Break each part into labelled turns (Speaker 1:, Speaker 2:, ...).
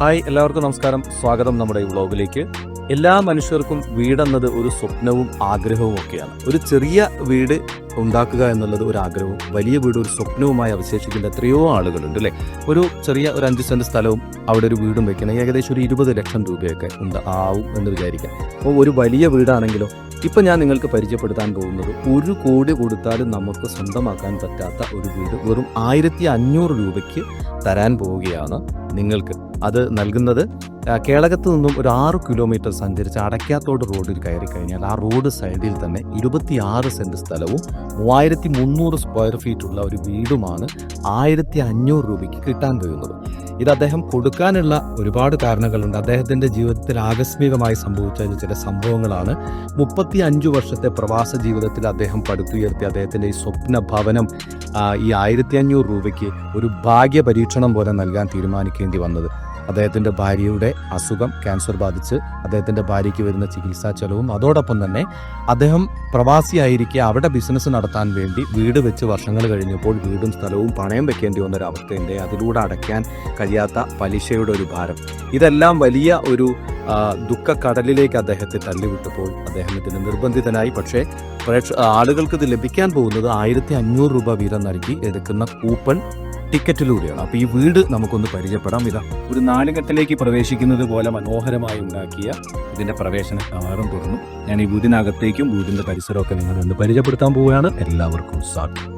Speaker 1: Hi എല്ലാവർക്കും നമസ്കാരം. സ്വാഗതം നമ്മുടെ ഈ വ്ളോഗിലേക്ക്. എല്ലാ മനുഷ്യർക്കും വീടെന്നത് ഒരു സ്വപ്നവും ആഗ്രഹവും ഒക്കെയാണ് ഒരു ചെറിയ വീട് ഉണ്ടാക്കുക എന്നുള്ളത് ഒരു ആഗ്രഹവും വലിയ വീട് ഒരു സ്വപ്നവുമായി അവശേഷിക്കുന്ന എത്രയോ ആളുകളുണ്ട് അല്ലേ? ഒരു ചെറിയ ഒരു അഞ്ച് സെന്റ് സ്ഥലവും അവിടെ ഒരു വീടും വെക്കണം ഏകദേശം ഒരു ഇരുപത് ലക്ഷം രൂപയൊക്കെ ഉണ്ട് ആവും എന്ന് വിചാരിക്കാം. അപ്പോൾ ഒരു വലിയ വീടാണെങ്കിലോ ഇപ്പം ഞാൻ നിങ്ങൾക്ക് പരിചയപ്പെടുത്താൻ പോകുന്നത് ഒരു കോടി കൊടുത്താലും നമുക്ക് സ്വന്തമാക്കാൻ പറ്റാത്ത ഒരു വീട് വെറും ആയിരത്തി അഞ്ഞൂറ് രൂപയ്ക്ക് തരാൻ പോവുകയാണ് നിങ്ങൾക്ക്. അത് നൽകുന്നത് കേളകത്ത് നിന്നും ഒരു ആറ് കിലോമീറ്റർ സഞ്ചരിച്ച് അടയ്ക്കാത്തോട് റോഡിൽ കയറി കഴിഞ്ഞാൽ ആ റോഡ് സൈഡിൽ തന്നെ ഇരുപത്തിയാറ് സെന്റ് സ്ഥലവും മൂവായിരത്തി മുന്നൂറ് സ്ക്വയർ ഫീറ്റ് ഉള്ള ഒരു വീടുമാണ് ആയിരത്തി അഞ്ഞൂറ് രൂപയ്ക്ക് കിട്ടാൻ പോകുന്നത്. ഇത് അദ്ദേഹം കൊടുക്കാനുള്ള ഒരുപാട് കാരണങ്ങളുണ്ട്. അദ്ദേഹത്തിന്റെ ജീവിതത്തിൽ ആകസ്മികമായി സംഭവിച്ച ചില സംഭവങ്ങളാണ്. മുപ്പത്തി അഞ്ചു വർഷത്തെ പ്രവാസ ജീവിതത്തിൽ അദ്ദേഹം പടുത്തുയർത്തി അദ്ദേഹത്തിന്റെ ഈ സ്വപ്ന ഭവനം ഈ ആയിരത്തി അഞ്ഞൂറ് രൂപയ്ക്ക് ഒരു ഭാഗ്യ പരീക്ഷണം പോലെ നൽകാൻ തീരുമാനിക്കേണ്ടി വന്നത്. അദ്ദേഹത്തിന്റെ ഭാര്യയുടെ അസുഖം ക്യാൻസർ ബാധിച്ച് അദ്ദേഹത്തിന്റെ ഭാര്യയ്ക്ക് വരുന്ന ചികിത്സാ ചെലവും അതോടൊപ്പം തന്നെ അദ്ദേഹം പ്രവാസിയായിരിക്കെ അവിടെ ബിസിനസ് നടത്താൻ വേണ്ടി വീട് വെച്ച് വർഷങ്ങൾ കഴിഞ്ഞപ്പോൾ വീടും സ്ഥലവും പണയം വെക്കേണ്ടി വന്ന ഒരു അവസ്ഥയുണ്ട് അതിലൂടെ അടയ്ക്കാൻ കഴിയാത്ത പലിശയുടെ ഒരു ഭാരം. ഇതെല്ലാം വലിയ ഒരു ദുഃഖ ദുഃഖക്കടലിലേക്ക് അദ്ദേഹത്തെ തള്ളിവിട്ടപ്പോൾ അദ്ദേഹം ഇതിന് നിർബന്ധിതനായി. പക്ഷേ പ്രേക്ഷ ആളുകൾക്ക് ഇത് ലഭിക്കാൻ പോകുന്നത് ആയിരത്തി അഞ്ഞൂറ് രൂപ വീതം നൽകി എടുക്കുന്ന കൂപ്പൺ ടിക്കറ്റിലൂടെയാണ്. അപ്പോൾ ഈ വീട് നമുക്കൊന്ന് പരിചയപ്പെടാം. ഇതാ ഒരു നാലുകെട്ടിലേക്ക് പ്രവേശിക്കുന്നത് പോലെ മനോഹരമായി ഉണ്ടാക്കിയ ഇതിന്റെ പ്രവേശന കവാടം തുറന്നു. ഞാൻ ഈ വീടിനകത്തേക്കും വീടിന്റെ പരിസരമൊക്കെ നിങ്ങളെ ഒന്ന് പരിചയപ്പെടുത്താൻ പോവുകയാണ്. എല്ലാവർക്കും സ്വാഗതം.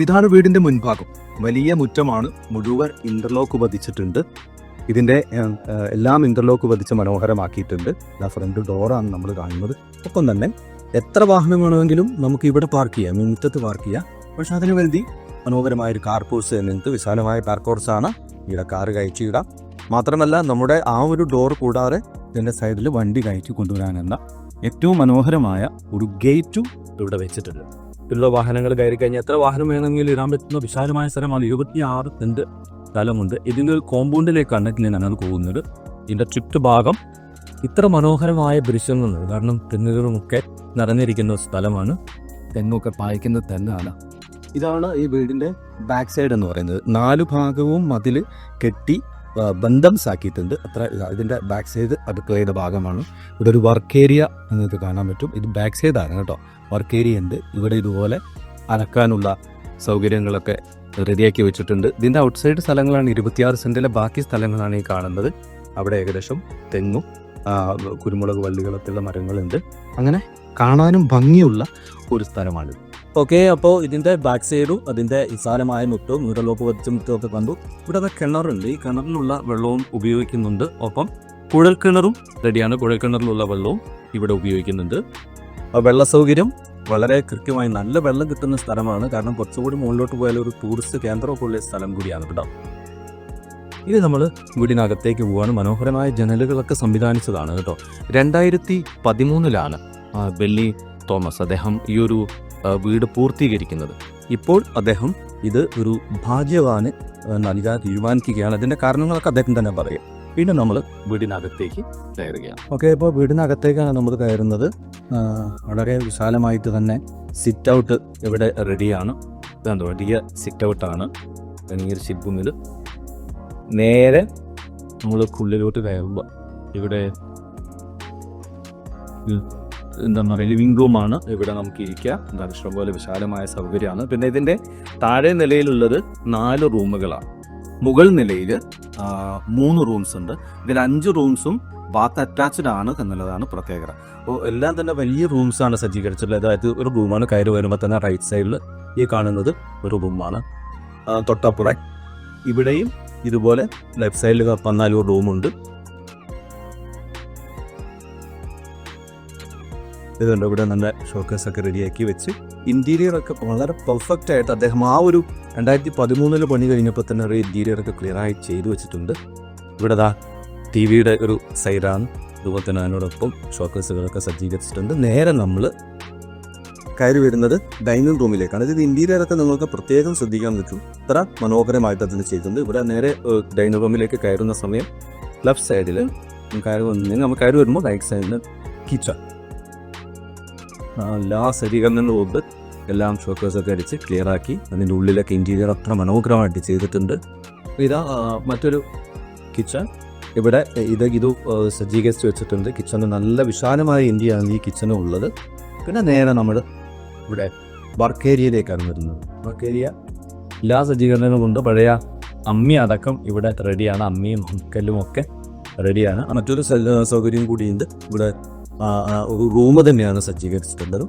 Speaker 1: ഇതാണ് വീടിന്റെ മുൻഭാഗം. വലിയ മുറ്റമാണ് മുഴുവൻ ഇന്റർലോക്ക് പതിച്ചിട്ടുണ്ട് ഏഹ്, എല്ലാം ഇന്റർലോക്ക് പതിച്ച് മനോഹരമാക്കിയിട്ടുണ്ട്. ആ ഫ്രണ്ട് ഡോറാണ് നമ്മൾ കാണുന്നത്. ഒപ്പം തന്നെ എത്ര വാഹനം വേണമെങ്കിലും നമുക്ക് ഇവിടെ പാർക്ക് ചെയ്യാം. മുറ്റത്ത് പാർക്ക് ചെയ്യാം. പക്ഷെ അതിനു വേണ്ടി മനോഹരമായ ഒരു കാർ പോസ് എന്നിട്ട് വിശാലമായ കാർ കോഴ്സാണ് ഇവിടെ കാർ കയറ്റി ഇടാം. മാത്രമല്ല നമ്മുടെ ആ ഒരു ഡോർ കൂടാതെ ഇതിന്റെ സൈഡിൽ വണ്ടി കയറ്റി കൊണ്ടുവരാനെന്ന ഏറ്റവും മനോഹരമായ ഒരു ഗേറ്റും ഇവിടെ വെച്ചിട്ടുണ്ട്. ഉള്ള വാഹനങ്ങൾ കയറി കഴിഞ്ഞാൽ എത്ര വാഹനം വേണമെങ്കിലും ഇടാൻ പറ്റുന്ന വിശാലമായ സ്ഥലമാണ്. ഇരുപത്തി ആറ് സെന്റ് സ്ഥലമുണ്ട് ഇതിന്റെ ഒരു കോമ്പൗണ്ടിലേക്കാണ് ഞാനത് പോകുന്നത്. ഇതിന്റെ ചുറ്റുഭാഗം ഇത്ര മനോഹരമായ ദൃശ്യങ്ങളുണ്ട് കാരണം തെങ്ങുകളുമൊക്കെ നിറഞ്ഞിരിക്കുന്ന സ്ഥലമാണ്. തെങ്ങൊക്കെ പായിക്കുന്ന തെങ്ങാണ്. ഇതാണ് ഈ വീടിന്റെ ബാക്ക് സൈഡ് എന്ന് പറയുന്നത്. നാലു ഭാഗവും മതിൽ കെട്ടി ബന്ധം സാക്കിയിട്ടുണ്ട്. അത്ര ഇതിന്റെ ബാക്ക് സൈഡ് അടുക്കളയുടെ ഭാഗമാണ്. ഇവിടെ ഒരു വർക്ക് ഏരിയ നിങ്ങൾക്ക് കാണാൻ പറ്റും. ഇത് ബാക്ക് സൈഡാണ് കേട്ടോ. വർക്ക് ഏരിയ ഉണ്ട്. ഇവിടെ ഇതുപോലെ അനക്കാനുള്ള സൗകര്യങ്ങളൊക്കെ റെഡിയാക്കി വെച്ചിട്ടുണ്ട്. ഇതിന്റെ ഔട്ട്സൈഡ് സ്ഥലങ്ങളാണ് ഇരുപത്തിയാറ് സെന്റിലെ ബാക്കി സ്ഥലങ്ങളാണ് ഈ കാണുന്നത്. അവിടെ ഏകദേശം തെങ്ങും കുരുമുളക് വള്ളികളൊക്കെയുള്ള മരങ്ങളുണ്ട്. അങ്ങനെ കാണാനും ഭംഗിയുള്ള ഒരു സ്ഥലമാണ് ഓക്കെ അപ്പോൾ ഇതിന്റെ ബാക്ക് സൈഡും അതിന്റെ വിശാലമായ മുറ്റവും നൂരലോപ്പ് വച്ച മുറ്റവും ഒക്കെ കണ്ടു. ഇവിടെ അത് കിണറുണ്ട്. ഈ കിണറിനുള്ള വെള്ളവും ഉപയോഗിക്കുന്നുണ്ട്. ഒപ്പം കുഴൽ കിണറും റെഡിയാണ് കുഴൽ കിണറിലുള്ള വെള്ളവും ഇവിടെ ഉപയോഗിക്കുന്നുണ്ട്. വെള്ള സൗകര്യം വളരെ കൃത്യമായി നല്ല വെള്ളം കിട്ടുന്ന സ്ഥലമാണ്. കാരണം കുറച്ചുകൂടി മുകളിലോട്ട് പോയാൽ ഒരു ടൂറിസ്റ്റ് കേന്ദ്രമൊക്കെ ഉള്ള സ്ഥലം കൂടിയാണ് കേട്ടോ. ഇത് നമ്മൾ വീടിനകത്തേക്ക് പോവാണ്. മനോഹരമായ ജനലുകളൊക്കെ സംവിധാനിച്ചതാണ് കേട്ടോ. രണ്ടായിരത്തി പതിമൂന്നിലാണ് ബെല്ലി തോമസ് അദ്ദേഹം ഈ ഒരു വീട് പൂർത്തീകരിക്കുന്നത്. ഇപ്പോൾ അദ്ദേഹം ഇത് ഒരു ഭാഗ്യവാന് നൽകാൻ തീരുമാനിക്കുകയാണ്. അതിന്റെ കാരണങ്ങളൊക്കെ അദ്ദേഹം തന്നെ പറയും. പിന്നെ നമ്മൾ വീടിനകത്തേക്ക് കയറുകയാണ്. ഓക്കെ ഇപ്പോൾ വീടിനകത്തേക്കാണ് നമ്മൾ കയറുന്നത്. വളരെ വിശാലമായിട്ട് തന്നെ സിറ്റ് ഔട്ട് ഇവിടെ റെഡിയാണ് ഇതാണ് വലിയ സിറ്റ് ഔട്ടാണ് ഈ ഒരു ഷിപ്പുമിൽ നേരെ നമ്മൾ ഉള്ളിലോട്ട് കയറുമ്പോൾ ഇവിടെ എന്താ പറയുക ലിവിംഗ് റൂമാണ് ഇവിടെ നമുക്ക് ഇരിക്കാം എന്താ ഇഷ്ടംപോലെ വിശാലമായ സൗകര്യമാണ്. പിന്നെ ഇതിന്റെ താഴെ നിലയിലുള്ളത് നാല് റൂമുകളാണ് മുകൾ നിലയിൽ മൂന്ന് റൂംസ് ഉണ്ട്. ഇതിൽ അഞ്ച് റൂംസും ബാത്ത് അറ്റാച്ച്ഡ് ആണ് എന്നുള്ളതാണ് പ്രത്യേകത. അപ്പോൾ എല്ലാം തന്നെ വലിയ റൂംസ് ആണ് സജ്ജീകരിച്ചിട്ടുള്ളത്. അതായത് ഒരു റൂമാണ് കയറി വരുമ്പോൾ തന്നെ റൈറ്റ് സൈഡിൽ ഈ കാണുന്നത് ഒരു റൂമാണ് തൊട്ടപ്പുറം. ഇവിടെയും ഇതുപോലെ ലെഫ്റ്റ് സൈഡിൽ വന്നാൽ റൂമുണ്ട് ഇതുണ്ട്. ഇവിടെ നല്ല ഷോക്കേസ് ഒക്കെ റെഡിയാക്കി വെച്ച്. ഇന്റീരിയർ ഒക്കെ വളരെ പെർഫെക്റ്റ് ആയിട്ട് അദ്ദേഹം ആ ഒരു രണ്ടായിരത്തി പതിമൂന്നിൽ പണി കഴിഞ്ഞപ്പോൾ തന്നെ ഒരു ഇന്റീരിയർ ഒക്കെ ക്ലിയർ ആയി ചെയ്തു വെച്ചിട്ടുണ്ട്. ഇവിടെ ദാ ടി വിയുടെ ഒരു സൈഡാണ് അതുപോലെ തന്നെ അതിനോടൊപ്പം ഷോക്കേസുകളൊക്കെ സജ്ജീകരിച്ചിട്ടുണ്ട്. നേരെ നമ്മൾ കയറി വരുന്നത് ഡൈനിങ് റൂമിലേക്കാണ് ഇത് ഇന്റീരിയർ ഒക്കെ നിങ്ങൾക്ക് പ്രത്യേകം ശ്രദ്ധിക്കാൻ പറ്റും. ഇത്ര മനോഹരമായിട്ട് അതിന് ചെയ്തിട്ടുണ്ട്. ഇവിടെ നേരെ ഡൈനിങ് റൂമിലേക്ക് കയറുന്ന സമയം ലെഫ്റ്റ് സൈഡിൽ കയറി വന്നു നമ്മൾ കയറി വരുമ്പോൾ റൈറ്റ് സൈഡിൽ കിച്ചൺ എല്ലാ സജ്ജീകരണങ്ങളും മുമ്പ് എല്ലാം ഷോക്കേഴ്സൊക്കെ അടിച്ച് ക്ലിയർ ആക്കി അതിന്റെ ഉള്ളിലൊക്കെ ഇന്റീരിയർ അത്ര മനോഹരമായിട്ട് ചെയ്തിട്ടുണ്ട്. ഇതാ മറ്റൊരു കിച്ചൺ ഇവിടെ ഇത് ഇത് സജ്ജീകരിച്ച് വെച്ചിട്ടുണ്ട്. കിച്ചണ് നല്ല വിശാലമായ ഇന്ത്യയാണ് ഈ കിച്ചണ് ഉള്ളത്. പിന്നെ നേരെ നമ്മൾ ഇവിടെ വർക്ക് ഏരിയയിലേക്കാണ് വരുന്നത്. വർക്ക് ഏരിയ എല്ലാ സജ്ജീകരണങ്ങളും ഉണ്ട്. പഴയ അമ്മി അടക്കം ഇവിടെ റെഡിയാണ് അമ്മിയും കല്ലും ഒക്കെ റെഡിയാണ് മറ്റൊരു സൗകര്യം കൂടിയുണ്ട്. ഇവിടെ ഒരു റൂം തന്നെയാണ് സജ്ജീകരിച്ചിട്ടുള്ളത്.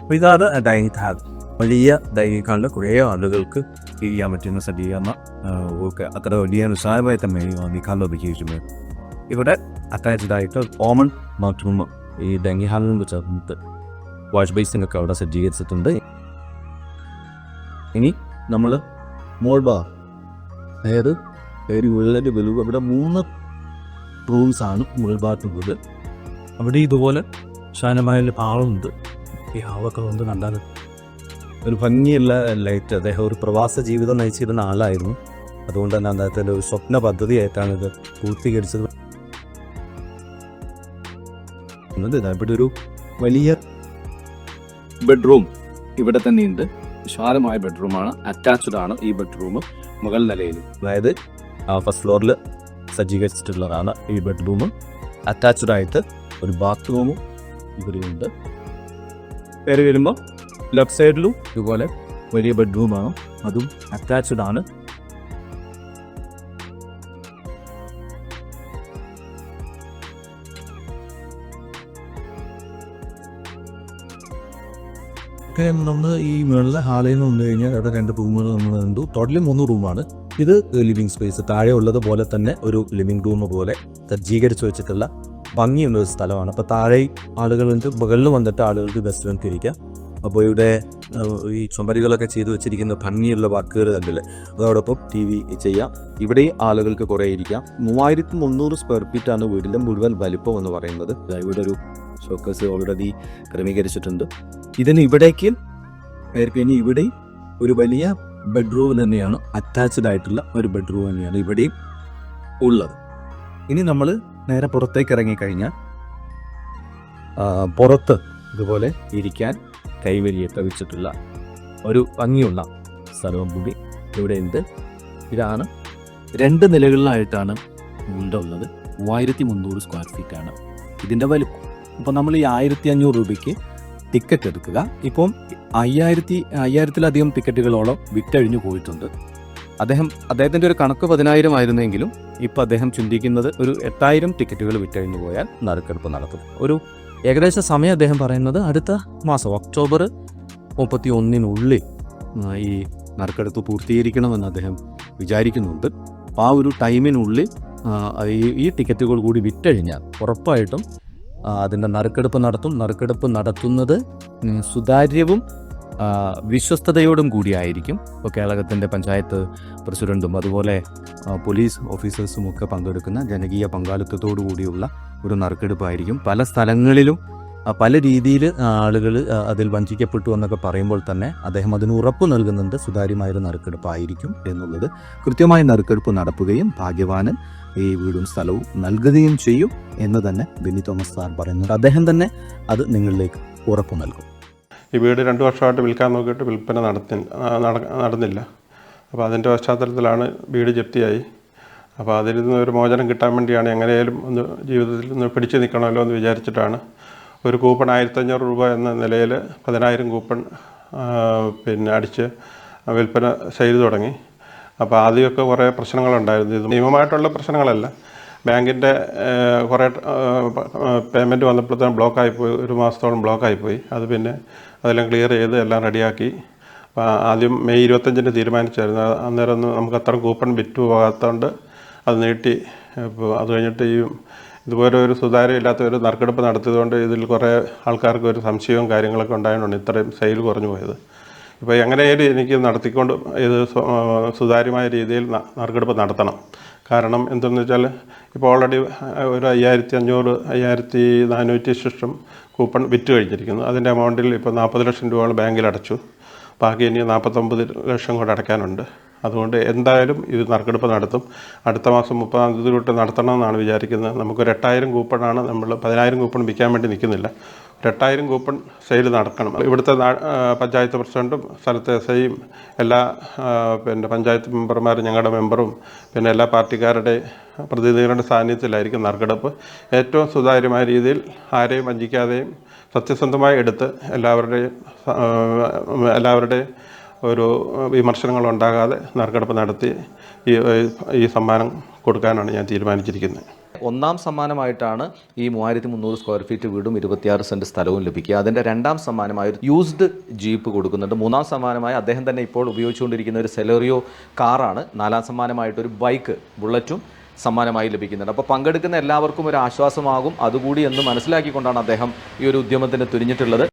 Speaker 1: അപ്പോൾ ഇതാണ് ഡൈനിങ് ഹാൾ. വലിയ ഡൈനിങ് ഹാളിൽ കുറേ ആളുകൾക്ക് ചെയ്യാൻ പറ്റുന്ന സജ്ജീകരണം ഒക്കെ അത്ര വലിയ വിശാലമായി തന്നെ ഈ ഹാളിൽ ഉപയോഗിക്കുന്നത് ഇവിടെ അറ്റാച്ച്ഡായിട്ട് കോമൺ ബാത്റൂം ഈ ഡൈനിങ് ഹാളിൽ നിന്ന് ചേർന്നിട്ട് വാഷ് ബേസിനൊക്കെ അവിടെ സജ്ജീകരിച്ചിട്ടുണ്ട്. ഇനി നമ്മൾ മോൾ ബാർ അതായത് ഒരു ഉള്ളൊരു വലുവ് അവിടെ മൂന്ന് റൂംസ് ആണ് മുകൾ ഭാഗത്തുള്ളത് അവിടെ ഇതുപോലെ ശാനമായ പാളുണ്ട്. ഈ ആവൊക്കെ കൊണ്ട് കണ്ടാൽ ഒരു ഭംഗിയുള്ള ലൈറ്റ് അദ്ദേഹം ഒരു പ്രവാസ ജീവിതം നയിച്ചിരുന്ന ആളായിരുന്നു. അതുകൊണ്ട് തന്നെ അദ്ദേഹത്തിന്റെ ഒരു സ്വപ്ന പദ്ധതിയായിട്ടാണ് ഇത് പൂർത്തീകരിച്ചത് ഇവിടെ ഒരു വലിയ ബെഡ്റൂം ഇവിടെ തന്നെയുണ്ട്. വിശാലമായ ബെഡ്റൂമാണ് അറ്റാച്ച്ഡ് ആണ് ഈ ബെഡ്റൂം മുകൾ നിലയിൽ അതായത് ഫസ്റ്റ് ഫ്ലോറിൽ സജ്ജീകരിച്ചിട്ടുള്ളതാണ് ഈ ബെഡ്റൂം അറ്റാച്ച്ഡ് ആയിട്ട് ഒരു ബാത്റൂമും ഇവിടെയുണ്ട്. പേര് വരുമ്പോൾ ലെഫ്റ്റ് സൈഡിലും ഇതുപോലെ വലിയ ബെഡ്റൂമാണ്. അതും അറ്റാച്ച്ഡ് ആണ്. ഒക്കെ നമ്മൾ ഈ മേളിലെ ഹാളിൽ നിന്ന് വന്നു കഴിഞ്ഞാൽ അവിടെ രണ്ട് റൂമുകൾ നമ്മൾ കണ്ടു. ടോട്ടലി മൂന്ന് റൂമാണ്. ഇത് ലിവിങ് സ്പേസ് താഴെ ഉള്ളതുപോലെ തന്നെ ഒരു ലിവിങ് റൂം പോലെ സജ്ജീകരിച്ച് വെച്ചിട്ടുള്ള ഭംഗിയുള്ള ഒരു സ്ഥലമാണ്. അപ്പോൾ താഴെ ആളുകളുണ്ട് മുകളിൽ വന്നിട്ട് ആളുകൾക്ക് ബെസ്റ്റ് നമുക്ക് ഇരിക്കാം. അപ്പോൾ ഇവിടെ ഈ ചുമരുകളൊക്കെ ചെയ്തു വെച്ചിരിക്കുന്ന ഭംഗിയുള്ള വർക്കുകൾ കണ്ടില്ലേ? അതോടൊപ്പം ടി വി ചെയ്യാം. ഇവിടെയും ആളുകൾക്ക് കുറേ ഇരിക്കാം. മൂവായിരത്തി മുന്നൂറ് സ്ക്വയർ ഫീറ്റാണ് വീടിന്റെ മുഴുവൻ വലിപ്പം എന്ന് പറയുന്നത്. ഇവിടെ ഒരു ഷോക്കേഴ്സ് ഓൾറെഡി ക്രമീകരിച്ചിട്ടുണ്ട്. ഇതിന് ഇവിടേക്ക് ഇനി ഇവിടെയും ഒരു വലിയ ബെഡ്റൂം തന്നെയാണ് അറ്റാച്ച്ഡ് ആയിട്ടുള്ള ഒരു ബെഡ്റൂം തന്നെയാണ് ഇവിടെയും ഉള്ളത്. ഇനി നമ്മൾ നേരെ പുറത്തേക്ക് ഇറങ്ങിക്കഴിഞ്ഞാൽ പുറത്ത് ഇതുപോലെ ഇരിക്കാൻ കൈവരിയൊക്കെ വെച്ചിട്ടുള്ള ഒരു ഭംഗിയുള്ള സ്ഥലവും കൂടി ഇവിടെ ഉണ്ട് ഇതാണ് രണ്ട് നിലകളിലായിട്ടാണ് ഉള്ളത് മൂവായിരത്തി മുന്നൂറ് സ്ക്വയർ ഫീറ്റാണ് ഇതിന്റെ വലുപ്പം അപ്പോൾ നമ്മൾ ഈ ആയിരത്തി അഞ്ഞൂറ് രൂപയ്ക്ക് ടിക്കറ്റ് എടുക്കുക. ഇപ്പം അയ്യായിരത്തി അയ്യായിരത്തിലധികം ടിക്കറ്റുകളോളം വിറ്റഴിഞ്ഞു പോയിട്ടുണ്ട്. അദ്ദേഹം അദ്ദേഹത്തിന്റെ ഒരു കണക്ക് പതിനായിരം ആയിരുന്നെങ്കിലും ഇപ്പം അദ്ദേഹം ചിന്തിക്കുന്നത് ഒരു എട്ടായിരം ടിക്കറ്റുകൾ വിറ്റഴിഞ്ഞു പോയാൽ നറുക്കെടുപ്പ് നടക്കും. ഒരു ഏകദേശ സമയം അദ്ദേഹം പറയുന്നത് അടുത്ത മാസം ഒക്ടോബർ മുപ്പത്തി ഒന്നിനുള്ളിൽ ഈ നറുക്കെടുപ്പ് പൂർത്തീകരിക്കണമെന്ന് അദ്ദേഹം വിചാരിക്കുന്നുണ്ട്. ആ ഒരു ടൈമിനുള്ളിൽ ഈ ടിക്കറ്റുകൾ കൂടി വിറ്റഴിഞ്ഞാൽ ഉറപ്പായിട്ടും അതിന്റെ നറുക്കെടുപ്പ് നടത്തും. നറുക്കെടുപ്പ് നടത്തുന്നത് സുതാര്യവും വിശ്വസ്തയോടും കൂടിയായിരിക്കും. ഇപ്പോൾ കേരളത്തിന്റെ പഞ്ചായത്ത് പ്രസിഡന്റും അതുപോലെ പോലീസ് ഓഫീസേഴ്സും ഒക്കെ പങ്കെടുക്കുന്ന ജനകീയ പങ്കാളിത്തത്തോടു കൂടിയുള്ള ഒരു നറുക്കെടുപ്പായിരിക്കും. പല സ്ഥലങ്ങളിലും പല രീതിയിൽ ആളുകൾ അതിൽ വഞ്ചിക്കപ്പെട്ടു എന്നൊക്കെ പറയുമ്പോൾ തന്നെ അദ്ദേഹം അതിന് ഉറപ്പ് നൽകുന്നുണ്ട്. സുതാര്യമായൊരു നറുക്കെടുപ്പായിരിക്കും എന്നുള്ളത് കൃത്യമായ നറുക്കെടുപ്പ് നടപ്പുകയും ഭാഗ്യവാന് ഈ വീടും സ്ഥലവും നൽകുകയും ചെയ്യും എന്ന് തന്നെ ബെന്നി തോമസ് സാർ പറയുന്നുണ്ട്. അദ്ദേഹം തന്നെ അത് നിങ്ങളിലേക്ക് ഉറപ്പ് നൽകും.
Speaker 2: ഈ വീട് രണ്ട് വർഷമായിട്ട് വിൽക്കാൻ നോക്കിയിട്ട് വിൽപ്പന നടത്തി നടന്നില്ല. അപ്പോൾ അതിന്റെ പശ്ചാത്തലത്തിലാണ് വീട് ജപ്തിയായി. അപ്പോൾ അതിൽ നിന്ന് ഒരു മോചനം കിട്ടാൻ വേണ്ടിയാണ് എങ്ങനെയായാലും ഒന്ന് ജീവിതത്തിൽ ഒന്ന് പിടിച്ചു നിൽക്കണമല്ലോ എന്ന് വിചാരിച്ചിട്ടാണ്. ഒരു കൂപ്പൺ ആയിരത്തഞ്ഞൂറ് രൂപ എന്ന നിലയിൽ പതിനായിരം കൂപ്പൺ പിന്നെ അടിച്ച് വിൽപ്പന ചെയ്തു തുടങ്ങി. അപ്പോൾ ആദ്യമൊക്കെ കുറേ പ്രശ്നങ്ങളുണ്ടായിരുന്നു. ഇത് നിയമമായിട്ടുള്ള പ്രശ്നങ്ങളല്ല. ബാങ്കിന്റെ കുറേ പേയ്മെന്റ് വന്നപ്പോഴത്തേനും ബ്ലോക്കായിപ്പോയി ഒരു മാസത്തോളം ബ്ലോക്കായിപ്പോയി അത് പിന്നെ അതെല്ലാം ക്ലിയർ ചെയ്ത് എല്ലാം റെഡിയാക്കി. അപ്പോൾ ആദ്യം മെയ് ഇരുപത്തഞ്ചിന് തീരുമാനിച്ചായിരുന്നു. അന്നേരം ഒന്നും നമുക്ക് അത്ര കൂപ്പൺ വിറ്റ് പോകാത്തതുകൊണ്ട് അത് നീട്ടി. ഇപ്പോൾ അത് കഴിഞ്ഞിട്ട് ഈ ഇതുപോലെ ഒരു സുതാര്യമില്ലാത്ത ഒരു നറുക്കെടുപ്പ് നടത്തിയതുകൊണ്ട് ഇതിൽ കുറേ ആൾക്കാർക്ക് ഒരു സംശയവും കാര്യങ്ങളൊക്കെ ഉണ്ടായതുകൊണ്ടാണ് ഇത്രയും സെയിൽ കുറഞ്ഞു പോയത്. ഇപ്പോൾ എങ്ങനെയായാലും എനിക്ക് നടത്തിക്കൊണ്ട് ഇത് സുതാര്യമായ രീതിയിൽ നറുക്കെടുപ്പ് നടത്തണം. കാരണം എന്തെന്ന് വെച്ചാൽ ഇപ്പോൾ ഓൾറെഡി ഒരു അയ്യായിരത്തി അഞ്ഞൂറ് അയ്യായിരത്തി നാനൂറ്റി ശേഷം കൂപ്പൺ വിറ്റ് കഴിഞ്ഞിരിക്കുന്നു. അതിന്റെ എമൗണ്ടിൽ ഇപ്പോൾ നാൽപ്പത് ലക്ഷം രൂപകൾ ബാങ്കിൽ അടച്ചു. ബാക്കി ഇനി നാൽപ്പത്തൊമ്പത് ലക്ഷം കൂടെ അടയ്ക്കാനുണ്ട്. അതുകൊണ്ട് എന്തായാലും ഇത് നറുക്കെടുപ്പ് നടത്തും. അടുത്ത മാസം മുപ്പതാം തീയതി തൊട്ട് നടത്തണമെന്നാണ് വിചാരിക്കുന്നത്. നമുക്കൊരു എട്ടായിരം കൂപ്പണാണ് നമ്മൾ പതിനായിരം കൂപ്പൺ വിൽക്കാൻ വേണ്ടി നിൽക്കുന്നില്ല. ഒരു എട്ടായിരം കൂപ്പൺ സെയിൽ നടക്കണം. ഇവിടുത്തെ പഞ്ചായത്ത് പ്രസിഡന്റും സ്ഥലത്തെ എസ് ഐയും എല്ലാ പിന്നെ പഞ്ചായത്ത് മെമ്പർമാരും ഞങ്ങളുടെ മെമ്പറും പിന്നെ എല്ലാ പാർട്ടിക്കാരുടെ പ്രതിനിധികളുടെ സാന്നിധ്യത്തിലായിരിക്കും നറുക്കെടുപ്പ്. ഏറ്റവും സുതാര്യമായ രീതിയിൽ ആരെയും വഞ്ചിക്കാതെയും സത്യസന്ധമായി എടുത്ത് എല്ലാവരുടെയും എല്ലാവരുടെയും ഒരു വിമർശനങ്ങൾ ഉണ്ടാകാതെ നറുക്കെടുപ്പ് നടത്തി ഈ ഈ സമ്മാനം കൊടുക്കാനാണ് ഞാൻ തീരുമാനിച്ചിരിക്കുന്നത്.
Speaker 1: ഒന്നാം സമ്മാനമായിട്ടാണ് ഈ മൂവായിരത്തി മുന്നൂറ് സ്ക്വയർ ഫീറ്റ് വീടും ഇരുപത്തിയാറ് സെന്റ് സ്ഥലവും ലഭിക്കുക. അതിന്റെ രണ്ടാം സമ്മാനമായി ഒരു യൂസ്ഡ് ജീപ്പ് കൊടുക്കുന്നുണ്ട്. മൂന്നാം സമ്മാനമായി അദ്ദേഹം തന്നെ ഇപ്പോൾ ഉപയോഗിച്ചുകൊണ്ടിരിക്കുന്ന ഒരു സെലറിയോ കാറാണ് നാലാം സമ്മാനമായിട്ടൊരു ബൈക്ക് ബുള്ളറ്റും സമ്മാനമായി ലഭിക്കുന്നുണ്ട്. അപ്പോൾ പങ്കെടുക്കുന്ന എല്ലാവർക്കും ഒരു ആശ്വാസമാകും. അതുകൂടി എന്ന് മനസ്സിലാക്കിക്കൊണ്ടാണ് അദ്ദേഹം ഈ ഒരു ഉദ്യമത്തിന് തുനിഞ്ഞിട്ടുള്ളത്.